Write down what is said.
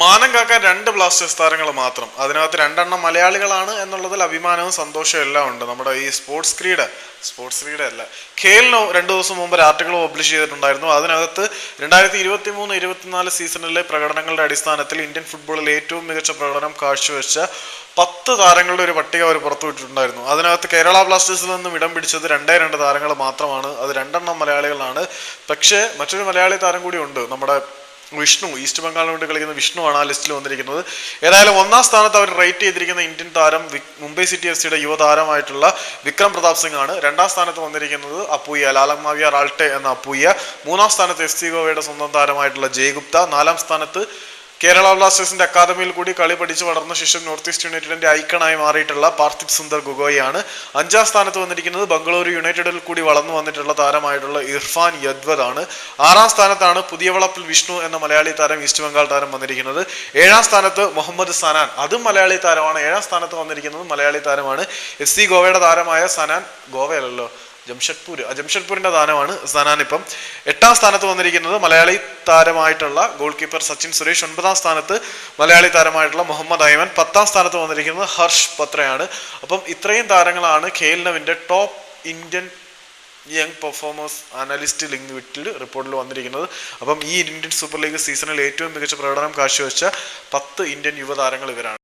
മാനം കാക്കാൻ രണ്ട് ബ്ലാസ്റ്റേഴ്സ് താരങ്ങൾ മാത്രം. അതിനകത്ത് രണ്ടെണ്ണം മലയാളികളാണ് എന്നുള്ളതിൽ അഭിമാനവും സന്തോഷവും എല്ലാം ഉണ്ട്. നമ്മുടെ ഈ സ്പോർട്സ് ക്രീഡ സ്പോർട്സ് ക്രീഡ അല്ല ഖേലിനോ രണ്ടു ദിവസം മുമ്പ് ഒരു ആർട്ടിക്കിൾ പബ്ലിഷ് ചെയ്തിട്ടുണ്ടായിരുന്നു. അതിനകത്ത് രണ്ടായിരത്തി ഇരുപത്തി മൂന്ന് ഇരുപത്തിനാല് സീസണിലെ പ്രകടനങ്ങളുടെ അടിസ്ഥാനത്തിൽ ഇന്ത്യൻ ഫുട്ബോളിൽ ഏറ്റവും മികച്ച പ്രകടനം കാഴ്ചവെച്ച പത്ത് താരങ്ങളുടെ ഒരു പട്ടിക അവർ പുറത്തുവിട്ടിട്ടുണ്ടായിരുന്നു അതിനകത്ത് കേരള ബ്ലാസ്റ്റേഴ്സിൽ നിന്നും ഇടം പിടിച്ചത് രണ്ടേ രണ്ട് താരങ്ങൾ മാത്രമാണ്. അത് രണ്ടെണ്ണം മലയാളികളാണ്. പക്ഷേ മറ്റൊരു മലയാളി താരം കൂടി ഉണ്ട്. നമ്മുടെ വിഷ്ണു ഈസ്റ്റ് ബംഗാളിന് വേണ്ടി കളിക്കുന്ന വിഷ്ണു ആണ് ആ ലിസ്റ്റിൽ വന്നിരിക്കുന്നത്. ഏതായാലും ഒന്നാം സ്ഥാനത്ത് അവർ റേറ്റ് ചെയ്തിരിക്കുന്ന ഇന്ത്യൻ താരം മുംബൈ സിറ്റി എഫ് സിയുടെ യുവതാരമായിട്ടുള്ള വിക്രം പ്രതാപ് സിംഗ് ആണ് രണ്ടാം സ്ഥാനത്ത് വന്നിരിക്കുന്നത് അപ്പൂയ ലാലമാവിയ റാൾട്ടെ എന്ന അപ്പൂയ മൂന്നാം സ്ഥാനത്ത് എഫ് സി ഗോവയുടെ സ്വന്തം താരമായിട്ടുള്ള ജയഗുപ്ത നാലാം സ്ഥാനത്ത് കേരള ബ്ലാസ്റ്റേഴ്സിന്റെ അക്കാദമിയിൽ കൂടി കളി പഠിച്ചു വളർന്ന ശേഷം നോർത്ത് ഈസ്റ്റ് യുണൈറ്റഡിന്റെ ഐക്കണായി മാറിയിട്ടുള്ള പാർത്ഥിപ് സുന്ദർ ഗുഗോയാണ് അഞ്ചാം സ്ഥാനത്ത് വന്നിരിക്കുന്നത് ബംഗളൂരു യുണൈറ്റഡിൽ കൂടി വളർന്നു വന്നിട്ടുള്ള താരമായിട്ടുള്ള ഇർഫാൻ യദ്വദ് ആണ്. ആറാം സ്ഥാനത്താണ് പുതിയ വളപ്പിൽ വിഷ്ണു എന്ന മലയാളി താരം ഈസ്റ്റ് ബംഗാൾ താരം വന്നിരിക്കുന്നത്. ഏഴാം സ്ഥാനത്ത് മുഹമ്മദ് സനാൻ അതും മലയാളി താരമാണ്. ഏഴാം സ്ഥാനത്ത് വന്നിരിക്കുന്നത് മലയാളി താരമാണ്. എഫ് സി ഗോവയുടെ താരമായ സനാൻ ഗോവയല്ലല്ലോ. ജംഷഡ്പൂർ ആ, ജംഷഡ്പൂരിന്റെ സ്ഥാനമാണ് സനാൻ ഇപ്പം എട്ടാം സ്ഥാനത്ത് വന്നിരിക്കുന്നത് മലയാളി താരമായിട്ടുള്ള ഗോൾ കീപ്പർ സച്ചിൻ സുരേഷ്. ഒൻപതാം സ്ഥാനത്ത് മലയാളി താരമായിട്ടുള്ള മുഹമ്മദ് അയ്മൻ. പത്താം സ്ഥാനത്ത് വന്നിരിക്കുന്നത് ഹർഷ് പത്രയാണ്. അപ്പം ഇത്രയും താരങ്ങളാണ് ഖേൽനവിന്റെ top Indian young performers analyst link വിറ്റിൽ റിപ്പോർട്ടിൽ വന്നിരിക്കുന്നത്. അപ്പം ഈ ഇന്ത്യൻ സൂപ്പർ ലീഗ് സീസണിൽ ഏറ്റവും മികച്ച പ്രകടനം കാഴ്ചവെച്ച പത്ത് ഇന്ത്യൻ യുവതാരങ്ങൾ ഇവരാണ്.